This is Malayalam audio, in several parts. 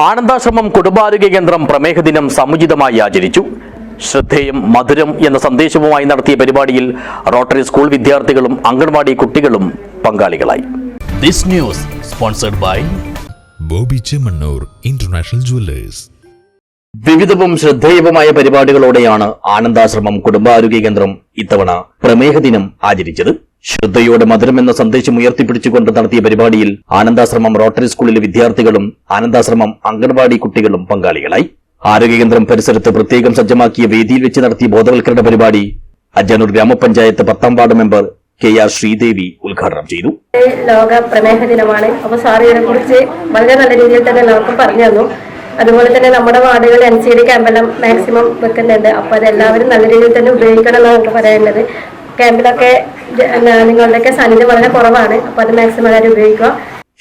ആനന്ദാശ്രമം കുടുംബാരോഗ്യ കേന്ദ്രം പ്രമേഹ ദിനം സമുചിതമായി ആചരിച്ചു. ശ്രദ്ധേയം മധുരം എന്ന സന്ദേശവുമായി നടത്തിയ പരിപാടിയിൽ റോട്ടറി സ്കൂൾ വിദ്യാർത്ഥികളും അംഗൻവാടി കുട്ടികളും പങ്കാളികളായി. This news sponsored by Bobby Chemmanur international jewellers. വിവിധവും ശ്രദ്ധേയവുമായ പരിപാടികളോടെയാണ് ആനന്ദാശ്രമം കുടുംബാരോഗ്യ കേന്ദ്രം ഇത്തവണ പ്രമേഹ ദിനം ആചരിച്ചത്. ശ്രദ്ധയോടെ മധുരം എന്ന സന്ദേശം ഉയർത്തിപ്പിടിച്ചുകൊണ്ട് നടത്തിയ പരിപാടിയിൽ ആനന്ദാശ്രമം റോട്ടറി സ്കൂളിലെ വിദ്യാർത്ഥികളും ആനന്ദാശ്രമം അംഗൻവാടി കുട്ടികളും പങ്കാളികളായി. ആരോഗ്യ കേന്ദ്രം പരിസരത്ത് പ്രത്യേകം സജ്ജമാക്കിയ വേദിയിൽ വെച്ച് നടത്തിയ ബോധവൽക്കരണ പരിപാടി അജാനൂർ ഗ്രാമപഞ്ചായത്ത് പത്താം ward member K R Sreedevi ഉദ്ഘാടനം ചെയ്തു. ലോക പ്രമേഹ ദിനമാണ്. അപ്പൊ സാറിനെ കുറിച്ച് വളരെ നല്ല രീതിയിൽ തന്നെ എല്ലാവർക്കും പറഞ്ഞു തന്നു. അതുപോലെ തന്നെ നമ്മുടെ വാർഡുകളിൽ എൻ സി ഡി ക്യാമ്പെല്ലാം മാക്സിമം വെക്കുന്നുണ്ട്. അപ്പോൾ അതെല്ലാവരും നല്ല രീതിയിൽ തന്നെ ഉപയോഗിക്കണം എന്നാണ് നമുക്ക് ക്യാമ്പിലൊക്കെ നിങ്ങളുടെയൊക്കെ സാന്നിധ്യം വളരെ കുറവാണ്. അപ്പോൾ അത് മാക്സിമം എല്ലാവരും ഉപയോഗിക്കുക.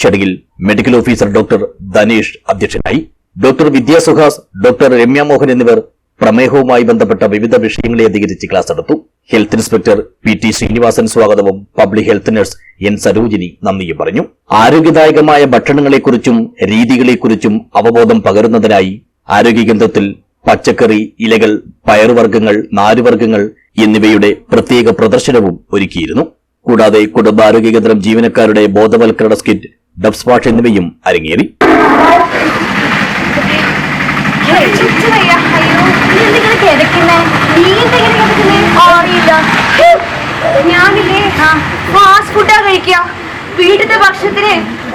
ചടങ്ങിൽ മെഡിക്കൽ ഓഫീസർ ഡോക്ടർ ധനേഷ് അധ്യക്ഷനായി. ഡോക്ടർ വിദ്യാസുഹാസ് ഡോക്ടർ രമ്യ മോഹൻ എന്നിവർ പ്രമേഹവുമായി ബന്ധപ്പെട്ട വിവിധ വിഷയങ്ങളെ അധികരിച്ച് ക്ലാസ് എടുത്തു health inspector P T Sreenivasan സ്വാഗതവും public health nurse N Sarojini നന്ദിയും പറഞ്ഞു. ആരോഗ്യദായകമായ ഭക്ഷണങ്ങളെക്കുറിച്ചും രീതികളെക്കുറിച്ചും അവബോധം പകരുന്നതിനായി ആരോഗ്യകേന്ദ്രത്തിൽ പച്ചക്കറി ഇലകൾ പയറുവർഗങ്ങൾ നാരുവർഗങ്ങൾ എന്നിവയുടെ പ്രത്യേക പ്രദർശനവും ഒരുക്കിയിരുന്നു. കൂടാതെ കുടുംബാരോഗ്യ കേന്ദ്രം ജീവനക്കാരുടെ ബോധവൽക്കരണ സ്കിറ്റ് ഡബ്സ്വാഷ് എന്നിവയും അരങ്ങേറി. ഞാനില്ലേ? ഫാസ്റ്റ് ഫുഡാ കഴിക്കുക. വീട്ടിലത്തെ ഭക്ഷണത്തിന്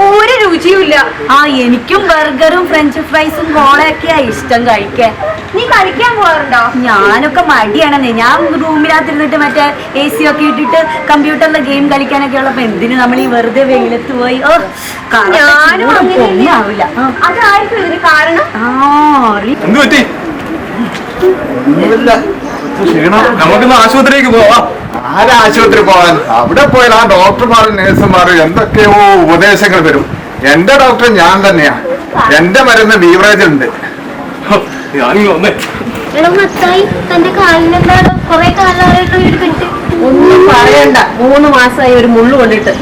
ഒരു രുചിയുമില്ല. ആ എനിക്കും ബർഗറും ഫ്രഞ്ച് ഫ്രൈസും കോളയൊക്കെയാ ഇഷ്ടം കഴിക്കാൻ. നീ കഴിക്കാൻ പോകാറുണ്ടോ? ഞാനൊക്കെ മടിയാണെന്നേ. ഞാൻ റൂമിനകത്തിരുന്നിട്ട് മറ്റേ എ സി ഒക്കെ ഇട്ടിട്ട് കമ്പ്യൂട്ടറിലെ ഗെയിം കളിക്കാനൊക്കെ ഉള്ളപ്പോ എന്തിനു നമ്മൾ ഈ വെറുതെ വെയിലത്ത് പോയി? ഓ ഞാനും ഒന്നാവില്ല. അതായിരിക്കും ഇതിന് കാരണം. ആ നമുക്കിന്ന് ആശുപത്രിക്ക് പോവാം. ആരാ ആശുപത്രി പോവാൻ അവിടെ പോയാൽ ആ ഡോക്ടർമാരും നേഴ്സുമാരും എന്തൊക്കെയോ ഉപദേശങ്ങൾ വരും. എന്റെ ഡോക്ടർ ഞാൻ തന്നെയാ. എന്റെ മരുന്ന് ബീവറേജ് ഉണ്ട് ഒന്നും പറയണ്ട. മൂന്ന് മാസമായി ഒരു മുള്ളു കൊണ്ടിട്ട്.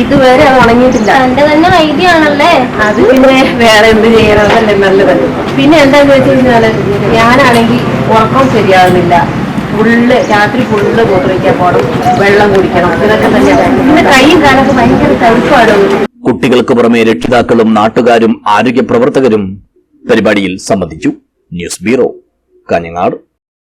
ഇതുവരെ അത് ഉണങ്ങിയിട്ടില്ല. തന്റെ തന്നെ ഐഡിയ ആണല്ലേ അത് പിന്നെ വേറെ എന്ത് ചെയ്യണം? നല്ലത്. പിന്നെ എന്താന്ന് വെച്ച് കഴിഞ്ഞാൽ ഞാനാണെങ്കിൽ ഉറക്കം ശരിയാകുന്നില്ല. ഫുള്ള് രാത്രി ഫുള്ള് മൂത്രിക്കാൻ പോകണം വെള്ളം കുടിക്കണം. ഇതൊക്കെ തന്നെ പിന്നെ കൈയും കാലൊക്കെ ഭയങ്കര കരുപ്പാണ് കുട്ടികൾക്ക് പുറമെ രക്ഷിതാക്കളും നാട്ടുകാരും ആരോഗ്യ പ്രവർത്തകരും പരിപാടിയിൽ സംബന്ധിച്ചു. News bureau Kanhangad.